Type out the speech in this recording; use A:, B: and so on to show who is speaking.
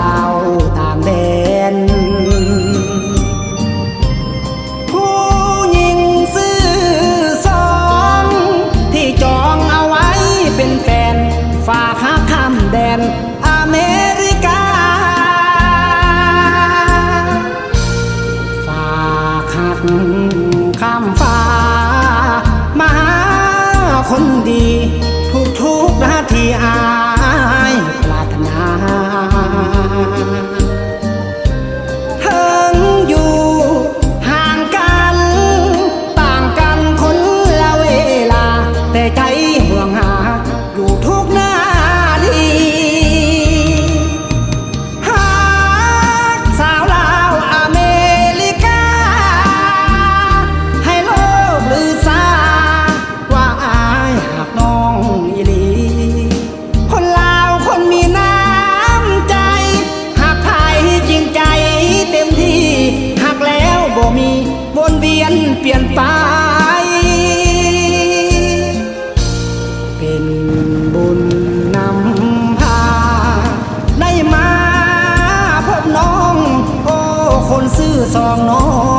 A: ลาต่างแดน ผู้หญิงซื้อสองที่จองเอาไว้เป็นแฟน ฝากหาค้าแดนอเมริกา ฝากหักข้ามฟ้า มาหาคนดี ทุกทุกนาทีอา เวียนเปลี่ยนไป เป็นบุญนำพา ได้มาพบน้อง โอ้ คนซื่อสองน้อง